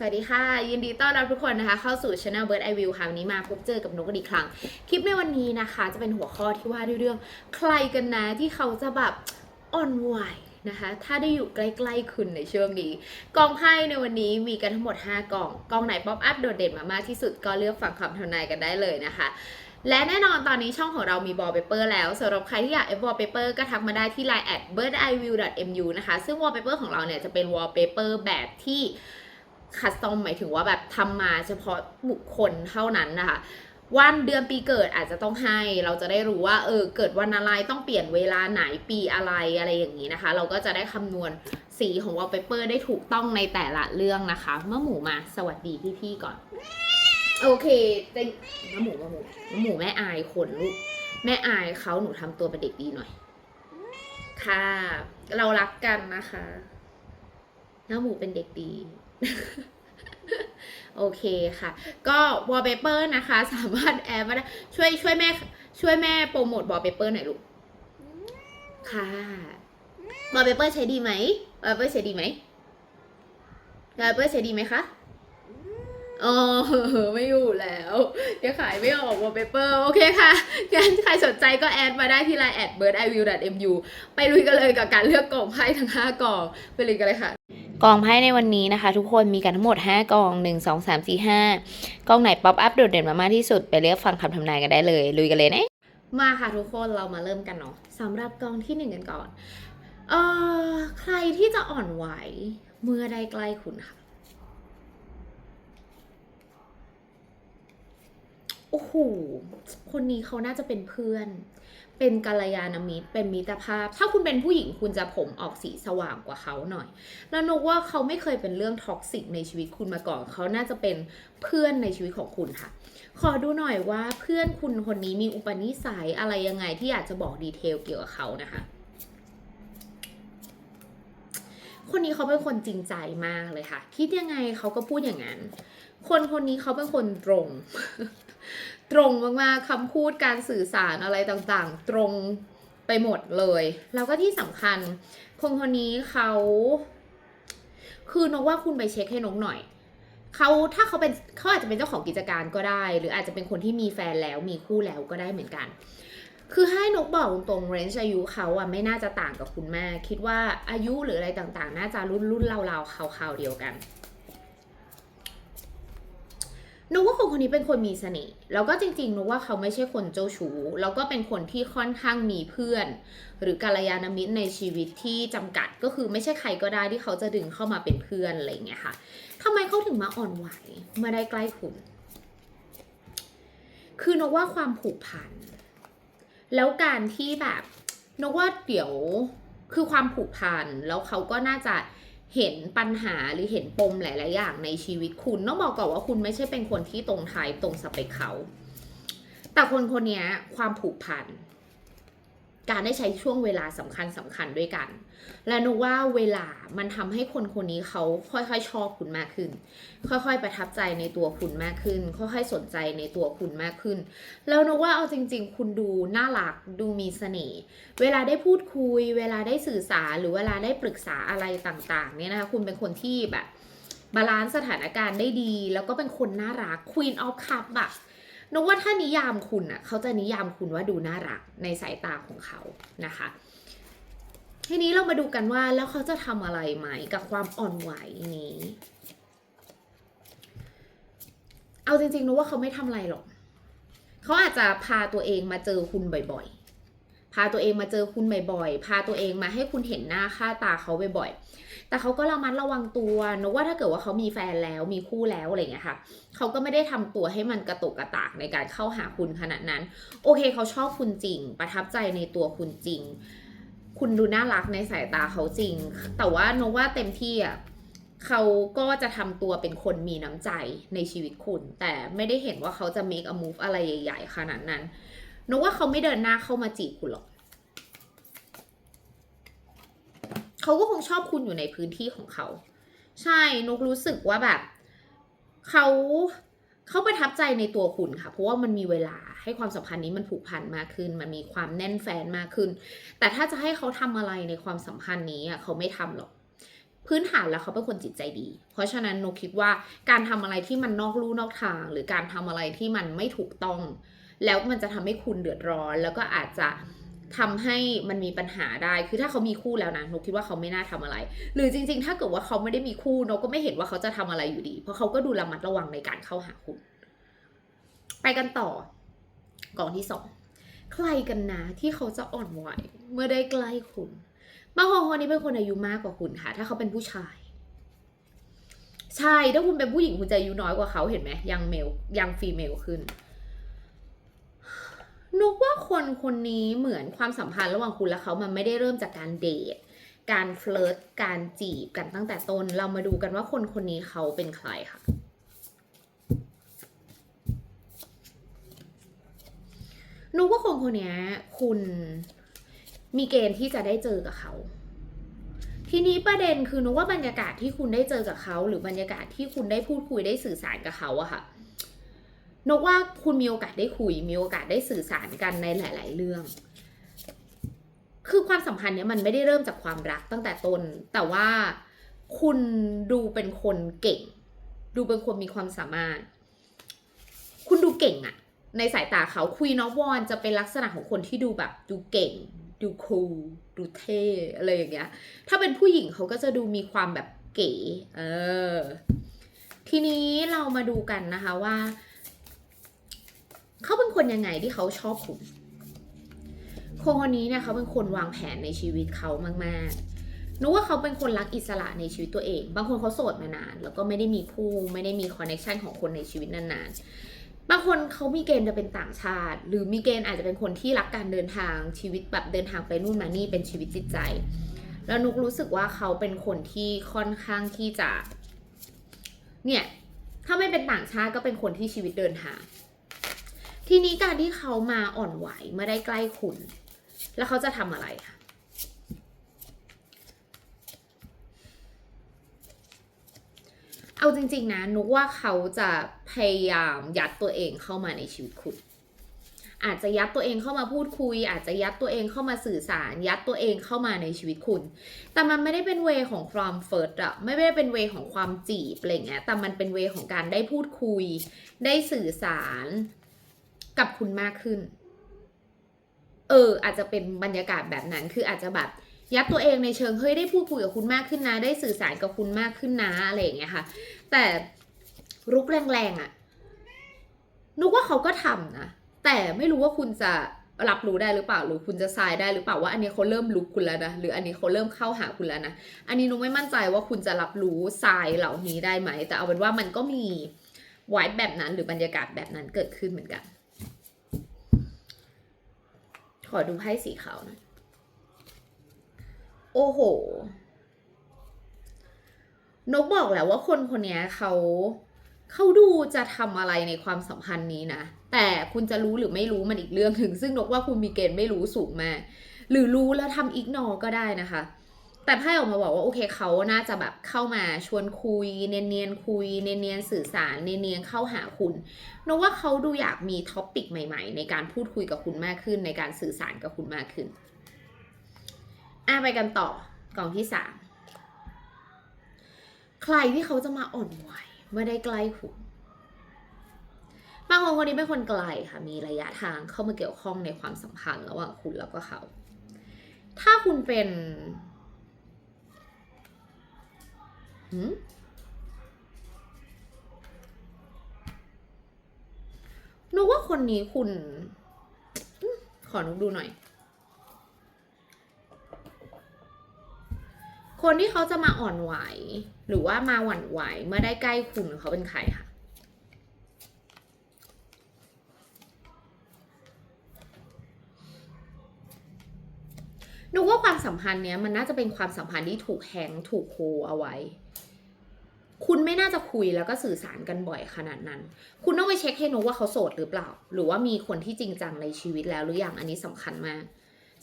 สวัสดีค่ะ ยินดีต้อนรับทุกคนนะคะ เข้าสู่ช anel Bird Eye View ค่ะวันนี้มาพบเจอกับนกกันอีกครั้ง คลิปในวันนี้นะคะ จะเป็นหัวข้อที่ว่าด้วยเรื่อง ใครกันนะที่เขาจะแบบอ่อนไหวนะคะ ถ้าได้อยู่ใกล้ๆคุณในช่วงนี้ กองไพ่ในวันนี้มีกันทั้งหมด 5กอง กองไหนป๊อปอัพโดดเด่นมามากที่สุดก็เลือกฟังคำทำนายกันได้เลยนะคะและแน่นอนตอนนี้ช่องของเรามี wallpaper แล้วสำหรับใครที่อยาก F wallpaper ก็ทักมาได้ที่ line at birdeyeview.mu นะคะ ซึ่ง wallpaper ของเราเนี่ยจะเป็น wallpaper แบบที่ คัสตอมหมายถึงว่าแบบทำมาเฉพาะบุคคลเท่านั้นนะคะวันเดือนปีเกิดอาจจะต้องให้เราจะได้รู้ว่าเออเกิดวันอะไรต้องเปลี่ยนเวลาไหนปีอะไรอะไรอย่างนี้นะคะ เราก็จะได้คำนวณสีของวอลเปเปอร์ได้ถูกต้องในแต่ละเรื่องนะคะ เมื่อหมูมาสวัสดีพี่ๆก่อน โอเคเต็งน้ำหมูน้ำหมูน้ำหมูแม่อายคนลูกแม่อายเขาหนูทำตัวเป็นเด็กดีหน่อย ค่ะ เรารักกันนะคะน้ำหมูเป็นเด็กดี โอเคค่ะ ก็ wallpaper นะคะ สามารถแอดมาได้ช่วยช่วยแม่ช่วยแม่โปรโมท wallpaper หน่อยลูก ค่ะ wallpaper ใช้ดีไหม wallpaper ใช้ดีไหม wallpaper ใช้ดีไหมคะ อ๋อไม่อยู่แล้วเดี๋ยวขายไม่ออก wallpaper โอเคค่ะงั้นใครสนใจก็แอดมาได้ที่ line at birdeyeview.mu ไปลุยกันเลยกับการเลือกกล่องไพ่ทั้ง 5กล่องไปเลยกันเลยค่ะกองไพ่ในวันนี้นะคะ ทุกคนมีกันทั้งหมด 5 กอง 1 2 3 4 5 กองไหนป๊อปอัพโดดเด่นมามากที่สุดไปเลือกฟังคำทำนายกันได้เลย ลุยกันเลยนะมาค่ะทุกคนเรามาเริ่มกันเนาะสำหรับกองที่ 1 กันก่อนเอ่อใครที่จะอ่อนไหวเมื่อได้ใกล้คุณค่ะ โอ้โห คนนี้เขาน่าจะเป็นเพื่อน เป็นกัลยาณมิตร เป็นมิตรภาพ ถ้าคุณเป็นผู้หญิงคุณจะผมออกสีสว่างกว่าเขาหน่อย แล้วนกว่าเขาไม่เคยเป็นเรื่องท็อกซิกในชีวิตคุณมาก่อน เขาน่าจะเป็นเพื่อนในชีวิตของคุณค่ะ ขอดูหน่อยว่าเพื่อนคุณคนนี้มีอุปนิสัยอะไรยังไงที่อยากจะบอกดีเทลเกี่ยวกับเขานะคะ คนนี้เขาเป็นคนจริงใจมากเลยค่ะ คิดยังไงเขาก็พูดอย่างนั้น คนคนนี้เขาเป็นคนตรง ตรงมากๆคำพูดการสื่อสารอะไรต่างๆ ตรงไปหมดเลย แล้วก็ที่สำคัญคนคนนี้เขา คือนกว่าคุณไปเช็คให้นกหน่อยเขาถ้าเขาเป็นเขาอาจจะเป็นเจ้าของกิจการก็ได้ หรืออาจจะเป็นคนที่มีแฟนแล้วมีคู่แล้วก็ได้เหมือนกัน คือให้นกบอกตรงๆเรนจ์อายุเขาอะไม่น่าจะต่างกับคุณแม่คิดว่าอายุหรืออะไรต่างๆ น่าจะรุ่นรุ่นๆราๆคราๆเดียวกัน นึกว่าคนคนนี้เป็นคนมีเสน่ห์แล้วก็จริงๆนึกว่าเขาไม่ใช่คนเจ้าชู้แล้วก็เป็นคนที่ค่อนข้างมีเพื่อน หรือกัลยาณมิตรในชีวิตที่จำกัดก็คือไม่ใช่ใครก็ได้ที่เขาจะดึงเข้ามาเป็นเพื่อนอะไรเงี้ยค่ะทำไมเขาถึงมาอ่อนไหวมื่อได้ใกล้คุณ คือนกว่าความผูกพัน แล้วการที่แบบนกว่าเดี๋ยวคือความผูกพันแล้วเขาก็น่าจะ เห็นปัญหาหรือเห็นปมหลาย ๆ อย่างในชีวิตคุณต้องบอกก่อนว่าคุณไม่ใช่เป็นคนที่ตรงไทยตรงสเปคเขา แต่คนคนนี้ความผูกพัน การได้ใช้ช่วงเวลาสำคัญสำคัญด้วยกัน และนึกว่าเวลามันทำให้คนคนนี้เขาค่อยๆชอบคุณมากขึ้น ค่อยๆประทับใจในตัวคุณมากขึ้น ค่อยๆสนใจในตัวคุณมากขึ้น แล้วนึกว่าเอาจริง ๆ คุณดูน่ารักดูมีเสน่ห์เวลาได้พูดคุย เวลาได้สื่อสารหรือเวลาได้ปรึกษาอะไรต่างๆเนี่ยนะคะคุณเป็นคนที่แบบบาลานซ์สถานการณ์ได้ดี แล้วก็เป็นคนน่ารัก Queen of Cup อะ นึกว่าถ้านิยามคุณอะเขาจะนิยามคุณว่าดูน่ารักในสายตาของเขานะคะ ทีนี้เรามาดูกันว่าแล้วเขาจะทำอะไรไหมกับความอ่อนไหวนี้ เอาจริงๆนึกว่าเขาไม่ทำอะไรหรอกเขาอาจจะพาตัวเองมาเจอคุณบ่อยๆ พาตัวเองมาเจอคุณบ่อยๆ พาตัวเองมาให้คุณเห็นหน้าค่าตาเขาบ่อยๆ แต่เขาก็ระมัดระวังตัวนกว่าถ้าเกิดว่าเขามีแฟนแล้วมีคู่แล้วอะไรเงี้ยค่ะเขาก็ไม่ได้ทำตัวให้มันกระตุกกระตากในการเข้าหาคุณขนาดนั้น โอเคเขาชอบคุณจริง ประทับใจในตัวคุณจริง คุณดูน่ารักในสายตาเขาจริง แต่ว่านกว่าเต็มที่อะเขาก็จะทำตัวเป็นคนมีน้ำใจในชีวิตคุณ แต่ไม่ได้เห็นว่าเขาจะ make a move อะไรใหญ่ ๆ ขนาดนั้นนกว่าเขาไม่เดินหน้าเข้ามาจีบคุณหรอก เขาก็คงชอบคุณอยู่ในพื้นที่ของเขา ใช่นกรู้สึกว่าแบบเขาเขาประทับใจในตัวคุณค่ะ เพราะว่ามันมีเวลาให้ความสัมพันธ์นี้มันผูกพันมากขึ้น มันมีความแน่นแฟนมากขึ้น แต่ถ้าจะให้เขาทำอะไรในความสัมพันธ์นี้อะเขาไม่ทำหรอก พื้นฐานแล้วเขาเป็นคนจิตใจดี เพราะฉะนั้นนกคิดว่าการทำอะไรที่มันนอกลู่นอกทาง หรือการทำอะไรที่มันไม่ถูกต้อง แล้วมันจะทำให้คุณเดือดร้อน แล้วก็อาจจะ ทำให้มันมีปัญหาได้ คือถ้าเขามีคู่แล้วนะนกคิดว่าเขาไม่น่าทำอะไร หรือจริง ๆ ถ้าเกิดว่าเขาไม่ได้มีคู่นกก็ไม่เห็นว่าเขาจะทำอะไรอยู่ดี เพราะเขาก็ดูระมัดระวังในการเข้าหาคุณ ไปกันต่อกองที่สองใครกันนะที่เขาจะอ่อนไหวเมื่อได้ใกล้คุณบางคนคนนี้เป็นคนอายุมากกว่าคุณค่ะ ถ้าเขาเป็นผู้ชาย ใช่ ถ้าคุณเป็นผู้หญิงคุณจะอายุน้อยกว่าเขาเห็นไหมยังเมลยังฟีเมลขึ้น นกว่าคนคนนี้เหมือนความสัมพันธ์ระหว่างคุณและเขามันไม่ได้เริ่มจากการเดท การเฟลิร์ตการจีบกันตั้งแต่ต้น เรามาดูกันว่าคนคนนี้เขาเป็นใครค่ะ นุกว่าคนคนนี้คุณมีเกณฑ์ที่จะได้เจอกับเขา ทีนี้ประเด็นคือนุกว่าบรรยากาศที่คุณได้เจอกับเขา หรือบรรยากาศที่คุณได้พูดคุยได้สื่อสารกับเขาอะค่ะ นกว่าคุณมีโอกาสได้คุย มีโอกาสได้สื่อสารกันในหลาย ๆ เรื่อง คือความสัมพันธ์เนี้ยมันไม่ได้เริ่มจากความรักตั้งแต่ต้น แต่ว่าคุณดูเป็นคนเก่ง ดูเป็นคนมีความสามารถ คุณดูเก่งอะในสายตาเขาคุยนอวอนจะเป็นลักษณะของคนที่ดูแบบดูเก่ง ดูคูลดูเท่อะไรอย่างเงี้ย ถ้าเป็นผู้หญิงเขาก็จะดูมีความแบบเก๋ เออ ทีนี้เรามาดูกันนะคะว่า เขาเป็นคนยังไงที่เขาชอบคุณคนคนนี้เนี่ยเขาเป็นคนวางแผนในชีวิตเขามากๆนึกว่าเขาเป็นคนรักอิสระในชีวิตตัวเอง บางคนเขาโสดมานาน แล้วก็ไม่ได้มีคู่ไม่ได้มีคอนเนคชันของคนในชีวิตนานๆ บางคนเขามีเกณฑ์จะเป็นต่างชาติ หรือมีเกณฑ์อาจจะเป็นคนที่รักการเดินทางชีวิตแบบเดินทางไปนู่นมานี่เป็นชีวิตจิตใจ แล้วนุกรู้สึกว่าเขาเป็นคนที่ค่อนข้างที่จะ เนี่ย ถ้าไม่เป็นต่างชาติก็เป็นคนที่ชีวิตเดินทาง ทีนี้การที่เขามาอ่อนไหวเมื่อได้ใกล้คุณ แล้วเขาจะทำอะไรคะเอาจริง ๆ นะนุกว่าเขาจะพยายามยัดตัวเองเข้ามาในชีวิตคุณ อาจจะยัดตัวเองเข้ามาพูดคุย อาจจะยัดตัวเองเข้ามาสื่อสาร ยัดตัวเองเข้ามาในชีวิตคุณ แต่มันไม่ได้เป็นเวของความเฟิร์สอะไม่ได้เป็นเวของความจีบอะไรเงี้ยแต่มันเป็นเวของการได้พูดคุย ได้สื่อสาร กับคุณมากขึ้น เออ อาจจะเป็นบรรยากาศแบบนั้น คืออาจจะแบบยัดตัวเองในเชิงเฮ้ยได้พูดคุยกับคุณมากขึ้นนะ ได้สื่อสารกับคุณมากขึ้นนะอะไรอย่างเงี้ยค่ะ แต่รุกแรงๆอะ่ะนุกว่าเขาก็ทำนะ แต่ไม่รู้ว่าคุณจะรับรู้ได้หรือเปล่า หรือคุณจะทรายได้หรือเปล่าว่าอันนี้เขาเริ่มลุกคุณแล้วนะ หรืออันนี้เขาเริ่มเข้าหาคุณแล้วนะ อันนี้นุกไม่มั่นใจว่าคุณจะรับรู้ทรายเหล่านี้ได้ไหม แต่เอาเป็นว่ามันก็มีไว้แบบนั้นหรือบรรยากาศแบบนั้นเกิดขึ้นเหมือนกัน ขอดูไพ่สีขาวหน่อยโอ้โห นกบอกแล้วว่าคนคนนี้เขาเขาดูจะทำอะไรในความสัมพันธ์นี้นะ แต่คุณจะรู้หรือไม่รู้มันอีกเรื่องถึง ซึ่งนกว่าคุณมีเกณฑ์ไม่รู้สูงมากหรือรู้แล้วทำอีกนอก็ได้นะคะ แต่ไพ่ออกมาบอกว่าโอเคเขาน่าจะแบบเข้ามาชวนคุย เนียนๆคุย เนียนๆสื่อสาร เนียนๆเข้าหาคุณนกว่าเขาดูอยากมีท็อปปิกใหม่ๆ ในการพูดคุยกับคุณมากขึ้น ในการสื่อสารกับคุณมากขึ้นอะไปกันต่อกล่องที่สามใครที่เขาจะมาอ่อนไหวเมื่อได้ใกล้คุณบางคนคนนี้เป็นคนไกลค่ะมีระยะทางเข้ามาเกี่ยวข้องในความสัมพันธ์ระหว่างคุณแล้วก็เขา ถ้าคุณเป็น หืมนึกว่าคนนี้คุณ ขอนุกดูหน่อย คนที่เขาจะมาอ่อนไหว หรือว่ามาหวั่นไหวเมื่อได้ใกล้คุณเขาเป็นใครคะนึกว่าความสัมพันธ์เนี้ยมันน่าจะเป็นความสัมพันธ์ที่ถูกแฮงถูกโฮเอาไว้ คุณไม่น่าจะคุยแล้วก็สื่อสารกันบ่อยขนาดนั้น คุณต้องไปเช็คให้นุว่าเขาโสดหรือเปล่า หรือว่ามีคนที่จริงจังในชีวิตแล้วหรือยังอันนี้สำคัญมาก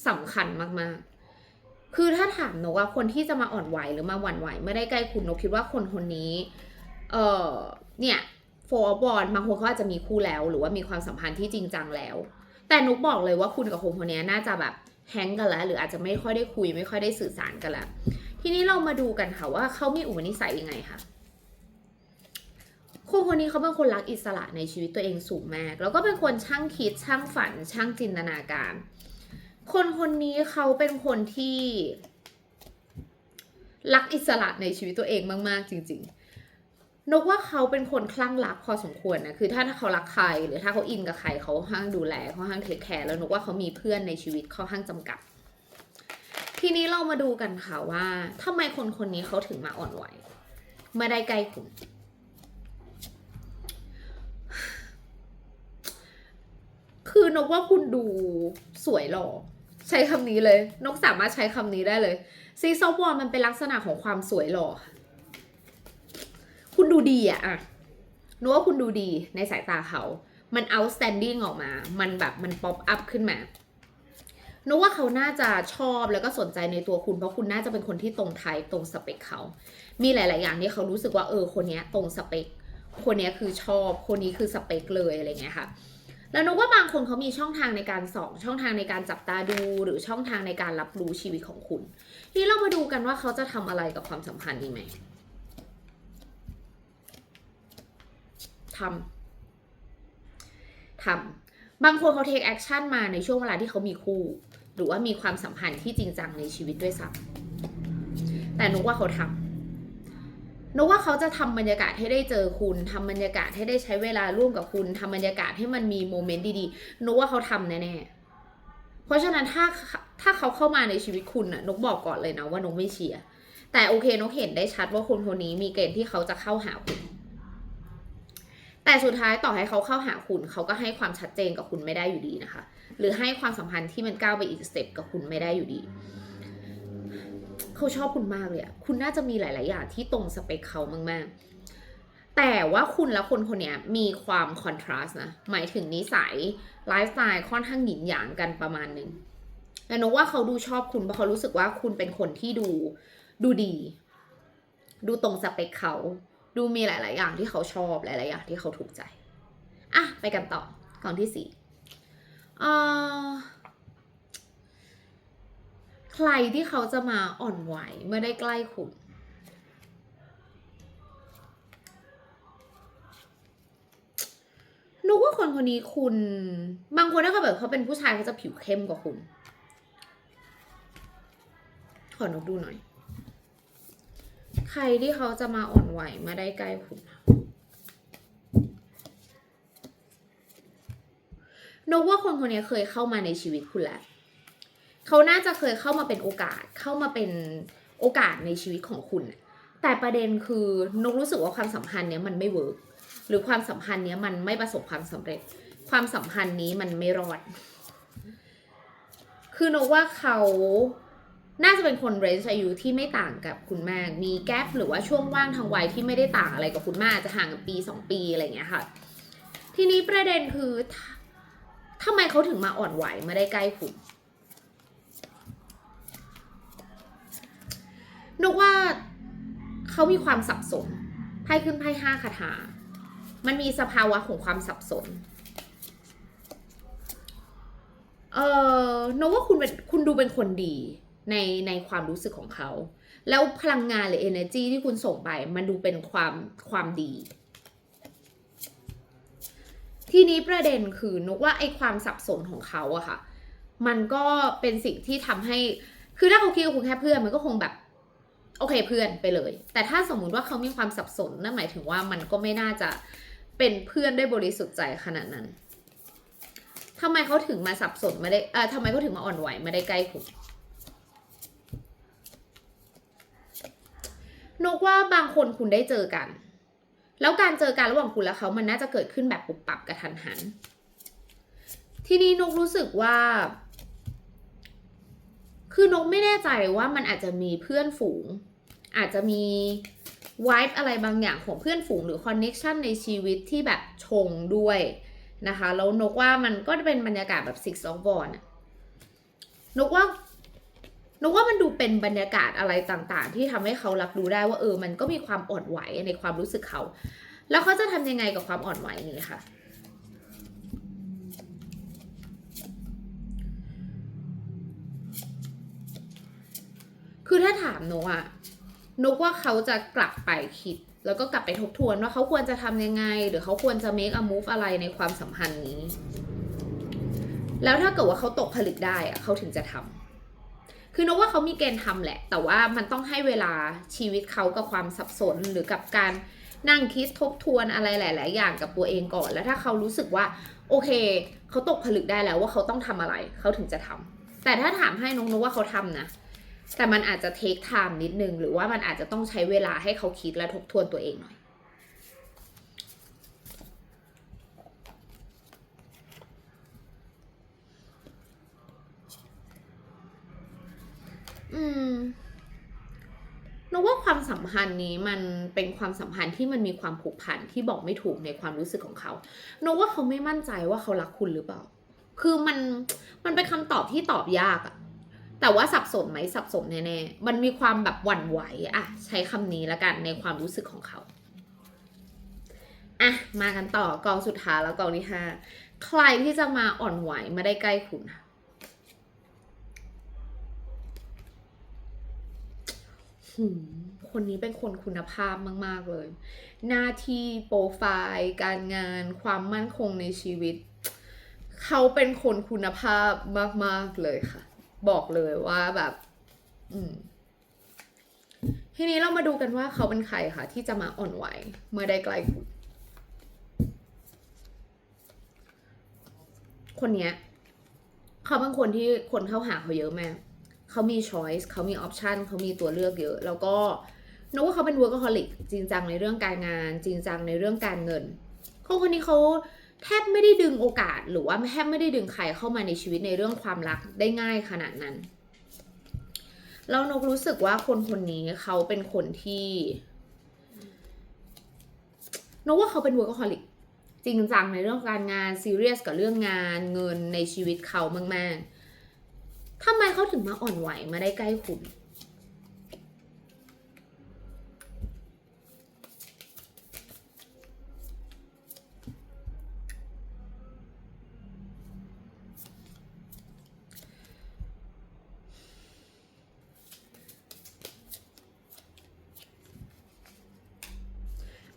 สำคัญมากๆ คือถ้าถามนกว่าคนที่จะมาอ่อนไหวหรือมาหวั่นไหวไม่ได้ใกล้คุณนกคิดว่าคนคนนี้ เออเนี่ยโฟร์บอลบางคนเขาอาจจะมีคู่แล้ว หรือว่ามีความสัมพันธ์ที่จริงจังแล้ว แต่นุกบอกเลยว่าคุณกับคนคนนี้น่าจะแบบแฮงกันแล้ว หรืออาจจะไม่ค่อยได้คุย ไม่ค่อยได้สื่อสารกันแล้วททีนี้เรามาดูกันค่ะว่าเขามีอุปนิสัยยังไงค่ะ คนคนนี้เขาเป็นคนรักอิสระในชีวิตตัวเองสูงมาก แล้วก็เป็นคนช่างคิดช่างฝัน ช่างจินตนาการ คนคนนี้เขาเป็นคนที่รักอิสระในชีวิตตัวเองมาก ๆ จริง ๆ นกว่าเขาเป็นคนคลั่งรักพอสมควรนะ คือถ้าเขารักใครหรือถ้าเขาอินกับใครเขาค่อนข้างดูแลเขาค่อนข้างเทคแคร์แล้วนกว่าเขามีเพื่อนในชีวิตค่อนข้างจำกัด ทีนี้เรามาดูกันค่ะว่าทำไมคนคนนี้เขาถึงมาอ่อนไหวเมื่อได้ใกล้คุณ คือนกว่าคุณดูสวยหล่อใช้คำนี้เลย นกสามารถใช้คำนี้ได้เลยซีซอฟวอลมันเป็นลักษณะของความสวยหล่อคุณดูดีอะอะนึกว่าคุณดูดีในสายตาเขา มัน outstanding ออกมา มันแบบมัน pop up ขึ้นมานึกว่าเขาน่าจะชอบแล้วก็สนใจในตัวคุณ เพราะคุณน่าจะเป็นคนที่ตรงไทป์ตรงสเปคเขา มีหลาย ๆ อย่างที่เขารู้สึกว่าเออคนนี้ตรงสเปค คนนี้คือชอบ คนนี้คือสเปคเลยอะไรเงี้ยค่ะ แล้วนกว่าบางคนเขามีช่องทางในการส่อง ช่องทางในการจับตาดู หรือช่องทางในการรับรู้ชีวิตของคุณ ทีนี้เรามาดูกันว่าเขาจะทำอะไรกับความสัมพันธ์นี้ไหมทำทำบางคนเขาเทคแอคชั่นมาในช่วงเวลาที่เขามีคู่ หรือว่ามีความสัมพันธ์ที่จริงจังในชีวิตด้วยซ้ำแต่นกว่าเขาทำ นกว่าเขาจะทำบรรยากาศให้ได้เจอคุณทำบรรยากาศให้ได้ใช้เวลาร่วมกับคุณทำบรรยากาศให้มันมีโมเมนต์ดีๆนกว่าเขาทำแน่ๆเพราะฉะนั้นถ้าถ้าเขาเข้ามาในชีวิตคุณน่ะนกบอกก่อนเลยนะว่านกไม่เชียร์แต่โอเคนกเห็นได้ชัดว่าคนคนนี้มีเกณฑ์ที่เขาจะเข้าหาคุณแต่สุดท้ายต่อให้เขาเข้าหาคุณ เขาก็ให้ความชัดเจนกับคุณไม่ได้อยู่ดีนะคะ หรือให้ความสัมพันธ์ที่มันก้าวไปอีกสเต็ปกับคุณไม่ได้อยู่ดี เขาชอบคุณมากเลยอะคุณน่าจะมีหลาย ๆ อย่างที่ตรงสเปคเขามาก ๆ แต่ว่าคุณและคนคนนี้มีความคอนทราสต์นะ หมายถึงนิสัยไลฟ์สไตล์ค่อนข้างหยินหยางกันประมาณนึงแต่นกว่าเขาดูชอบคุณเพราะเขารู้สึกว่าคุณเป็นคนที่ดูดูดี ดูตรงสเปคเขา ดูมีหลาย ๆ อย่างที่เขาชอบหลาย ๆ อย่างที่เขาถูกใจ อะ ไปกันต่อกล่องที่สี่อ่อ ใครที่เขาจะมาอ่อนไหวเมื่อได้ใกล้คุณนึกว่าคนคนนี้คุณ บางคนถ้าเขาแบบเขาเป็นผู้ชายเขาจะผิวเข้มกว่าคุณ ขอนกดูหน่อย ใครที่เขาจะมาอ่อนไหวมื่อได้ใกล้คุณนกว่าคนคนนี้เคยเข้ามาในชีวิตคุณแล้ว เขาน่าจะเคยเข้ามาเป็นโอกาสเข้ามาเป็นโอกาสในชีวิตของคุณ แต่ประเด็นคือนกรู้สึกว่าความสัมพันธ์เนี้ยมันไม่เวิร์กหรือความสัมพันธ์เนี้ยมันไม่ประสบความสำเร็จ ความสัมพันธ์นี้มันไม่รอด คือนกว่าเขาน่าจะเป็นคนเรนจ์อายุที่ไม่ต่างกับคุณมาก มีแกลบหรือว่าช่วงว่างทางวัยที่ไม่ได้ต่างอะไรกับคุณมากจะห่างกันปีสองปีอะไรอย่างเงี้ยค่ะ ทีนี้ประเด็นคือททำไมเขาถึงมาอ่อนไหวมาได้ใกล้คุณ นึกว่าเขามีความสับสนไพ่ขึ้นไพ่ห้าคาถา มันมีสภาวะของความสับสน เออนึกว่าคุณเป็นคุณดูเป็นคนดีในในความรู้สึกของเขา แล้วพลังงานหรือ energy ที่คุณส่งไป มันดูเป็นความความดี ทีนี้ประเด็นคือนกว่าไอ้ความสับสนของเขาอะค่ะ มันก็เป็นสิ่งที่ทำให้ คือถ้าเขาคิดว่าคุณแค่เพื่อนมันก็คงแบบ โอเคเพื่อนไปเลย แต่ถ้าสมมุติว่าเขามีความสับสนนั่นหมายถึงว่ามันก็ไม่น่าจะเป็นเพื่อนได้บริสุทธิ์ใจขนาดนั้นทำไมเขาถึงมาสับสนมาได้เอ่อทำไมเขาถึงมาอ่อนไหวมาได้ใกล้คุณนกว่าบางคนคุณได้เจอกัน แล้วการเจอกันระหว่างคุณและเขามันน่าจะเกิดขึ้นแบบปุบปับกระทันหัน ทีนี้นกรู้สึกว่า คือนกไม่แน่ใจว่ามันอาจจะมีเพื่อนฝูง อาจจะมีวายอะไรบางอย่างของเพื่อนฝูงหรือคอนเน็ชันในชีวิตที่แบบชงด้วยนะคะ แล้วนกว่ามันก็เป็นบรรยากาศแบบ six of wands นกว่านกว่ามันดูเป็นบรรยากาศอะไรต่างๆ ที่ทำให้เขารับรู้ได้ว่าเออมันก็มีความอ่อนไหวในความรู้สึกเขา แล้วเขาจะทำยังไงกับความอ่อนไหวนี้ค่ะ คือถ้าถามนกอะนกว่าเขาจะกลับไปคิด แล้วก็กลับไปทบทวนว่าเขาควรจะทำยังไง หรือเขาควรจะ make a move อะไรในความสัมพันธ์นี้ แล้วถ้าเกิดว่าเขาตกผลึกได้อะเขาถึงจะทำคือนกว่าเขามีเกณฑ์ทำแหละ แต่ว่ามันต้องให้เวลาชีวิตเขากับความสับสนหรือกับการนั่งคิดทบทวนอะไรหลาย ๆ อย่างกับตัวเองก่อน แล้วถ้าเขารู้สึกว่า โอเค เขาตกผลึกได้แล้วว่าเขาต้องทำอะไร เขาถึงจะทำแต่ถ้าถามให้นกนกว่าเขาทำนะ แต่มันอาจจะเทคไทม์นิดนึง หรือว่ามันอาจจะต้องใช้เวลาให้เขาคิดและทบทวนตัวเองหน่อย อืมนกว่าความสัมพันธ์นี้มันเป็นความสัมพันธ์ที่มันมีความผูกพันที่บอกไม่ถูกในความรู้สึกของเขานกว่าเขาไม่มั่นใจว่าเขารักคุณหรือเปล่า คือมันมันเป็นคำตอบที่ตอบยากอะ แต่ว่าสับสนไหมสับสนแน่ๆ มันมีความแบบหวั่นไหวอะใช้คำนี้แล้วกันในความรู้สึกของเขาอะมากันต่อกองสุดท้ายแล้วกองที่ห้าใครที่จะมาอ่อนไหวมาได้ใกล้คุณค่ะหืมคนนี้เป็นคนคุณภาพมาก ๆ เลย หน้าที่โปรไฟล์ การงาน ความมั่นคงในชีวิต เขาเป็นคนคุณภาพมาก ๆ เลยค่ะ บอกเลยว่าแบบ อืม ทีนี้เรามาดูกันว่าเขาเป็นใครค่ะ ที่จะมาอ่อนไหวเมื่อได้ใกล้คุณคนเนี้ย เขาเป็นคนที่คนเข้าหาเขาเยอะมากเขามี choice เขามี option เขามีตัวเลือกเยอะ แล้วก็นึกว่าเขาเป็น workaholic จริงจังในเรื่องการงาน จริงจังในเรื่องการเงินคนคนนี้เขา แทบไม่ได้ดึงโอกาสหรือว่าแทบไม่ได้ดึงใครเข้ามาในชีวิตในเรื่องความรักได้ง่ายขนาดนั้นแล้วนกรู้สึกว่าคนคนนี้เขาเป็นคนที่นกว่าเขาเป็น workaholic จริงจังในเรื่องการงาน serious กับเรื่องงานเงินในชีวิตเขามาก ๆทำไมเขาถึงมาอ่อนไหวมาได้ใกล้คุณ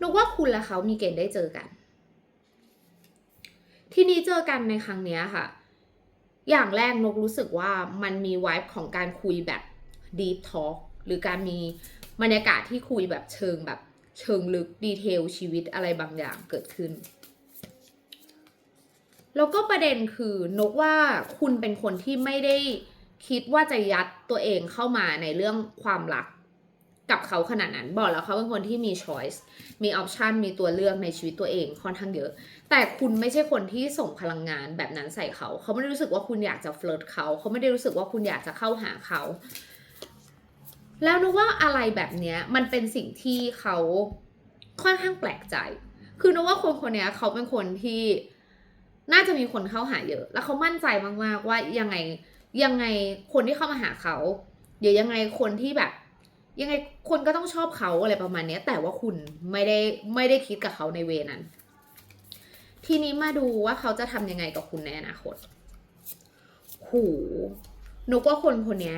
นกว่าคุณและเขามีเกณฑ์ได้เจอกัน ที่นี้เจอกันในครั้งนี้ค่ะ อย่างแรกนกรู้สึกว่ามันมีวายของการคุยแบบ deep talk หรือการมีบรรยากาศที่คุยแบบเชิงแบบเชิงลึกดีเทลชีวิตอะไรบางอย่างเกิดขึ้น แล้วก็ประเด็นคือนกว่าคุณเป็นคนที่ไม่ได้คิดว่าจะยัดตัวเองเข้ามาในเรื่องความรัก กับเขาขนาดนั้น บอกแล้วเขาเป็นคนที่มี choice มีออปชันมีตัวเลือกในชีวิตตัวเองค่อนข้างเยอะ แต่คุณไม่ใช่คนที่ส่งพลังงานแบบนั้นใส่เขา เขาไม่ได้รู้สึกว่าคุณอยากจะเฟลิร์ตเขา เขาไม่ได้รู้สึกว่าคุณอยากจะเข้าหาเขา แล้วนึกว่าอะไรแบบเนี้ยมันเป็นสิ่งที่เขาค่อนข้างแปลกใจ คือนึกว่าคนคนนี้เขาเป็นคนที่น่าจะมีคนเข้าหาเยอะ แล้วเขามั่นใจมากๆว่ายังไงยังไงคนที่เข้ามาหาเขาเดี๋ยวยังไงคนที่แบบ ยังไงคนก็ต้องชอบเขาอะไรประมาณนี้แต่ว่าคุณไม่ได้ไม่ได้คิดกับเขาในเวนั้น ทีนี้มาดูว่าเขาจะทำยังไงกับคุณในอนาคต หูนกว่าคนคนนี้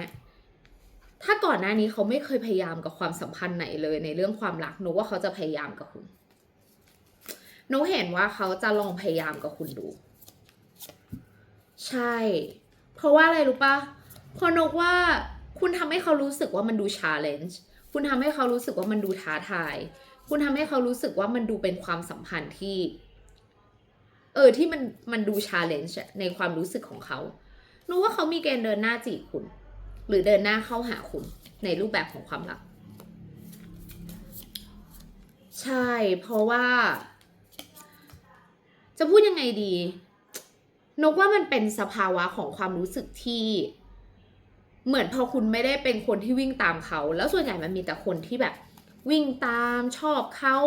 ถ้าก่อนหน้านี้เขาไม่เคยพยายามกับความสัมพันธ์ไหนเลยในเรื่องความรักนกว่าเขาจะพยายามกับคุณนกเห็นว่าเขาจะลองพยายามกับคุณดู ใช่ เพราะว่าอะไรรู้ปะเพราะนกว่า คุณทำให้เขารู้สึกว่ามันดูชาเลนจ์คุณทำให้เขารู้สึกว่ามันดูท้าทาย คุณทำให้เขารู้สึกว่ามันดูเป็นความสัมพันธ์ที่ เออที่มันมันดูชาเลนจ์ในความรู้สึกของเขารู้ว่าเขามีเกณฑ์เดินหน้าจีบคุณ หรือเดินหน้าเข้าหาคุณในรูปแบบของความรัก ใช่ เพราะว่า จะพูดยังไงดี นกว่ามันเป็นสภาวะของความรู้สึกที่ เหมือนพอคุณไม่ได้เป็นคนที่วิ่งตามเขา แล้วส่วนใหญ่มันมีแต่คนที่แบบวิ่งตามชอบเขา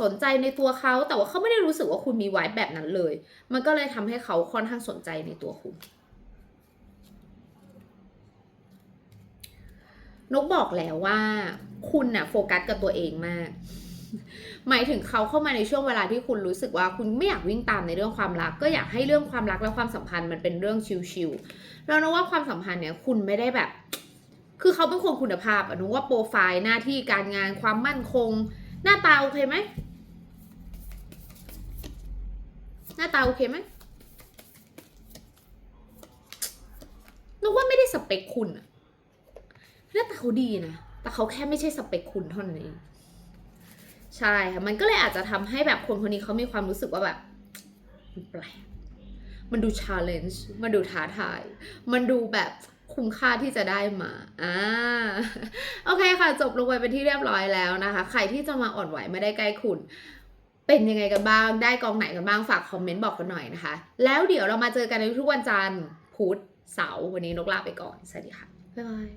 สนใจในตัวเขาแต่ว่าเขาไม่ได้รู้สึกว่าคุณมีไว้แบบนั้นเลย มันก็เลยทำให้เขาค่อนข้างสนใจในตัวคุณ นกบอกแล้วว่า คุณน่ะโฟกัสกับตัวเองมาก หมายถึงเขาเข้ามาในช่วงเวลาที่คุณรู้สึกว่าคุณไม่อยากวิ่งตามในเรื่องความรัก ก็อยากให้เรื่องความรักและความสัมพันธ์มันเป็นเรื่องชิลๆ แล้วนะว่าความสัมพันธ์เนี่ยคุณไม่ได้แบบ คือเขาเป็นคนคุณภาพอะนุว่าโปรไฟล์หน้าที่การงานความมั่นคง หน้าตาโอเคไหมหน้าตาโอเคไหมนุกว่าไม่ได้สเปคคุณอะหน้าตาเขาดีนะ แต่เขาแค่ไม่ใช่สเปคคุณเท่านั้นเองใช่ค่ะ มันก็เลยอาจจะทำให้แบบคนคนนี้เขามีความรู้สึกว่าแบบแปลก มันดูชาเลนจ์มันดูท้าทาย มันดูแบบคุ้มค่าที่จะได้มา อ่า โอเคค่ะ จบลงไปเป็นที่เรียบร้อยแล้วนะคะ ใครที่จะมาอ่อนไหวไม่ได้ใกล้คุณ เป็นยังไงกันบ้าง ได้กองไหนกันบ้าง ฝากคอมเมนต์บอกกันหน่อยนะคะ แล้วเดี๋ยวเรามาเจอกันในทุกวันจันทร์ พุธ เสาร์ วันนี้นกลาไปก่อน สวัสดีค่ะ บ๊ายบาย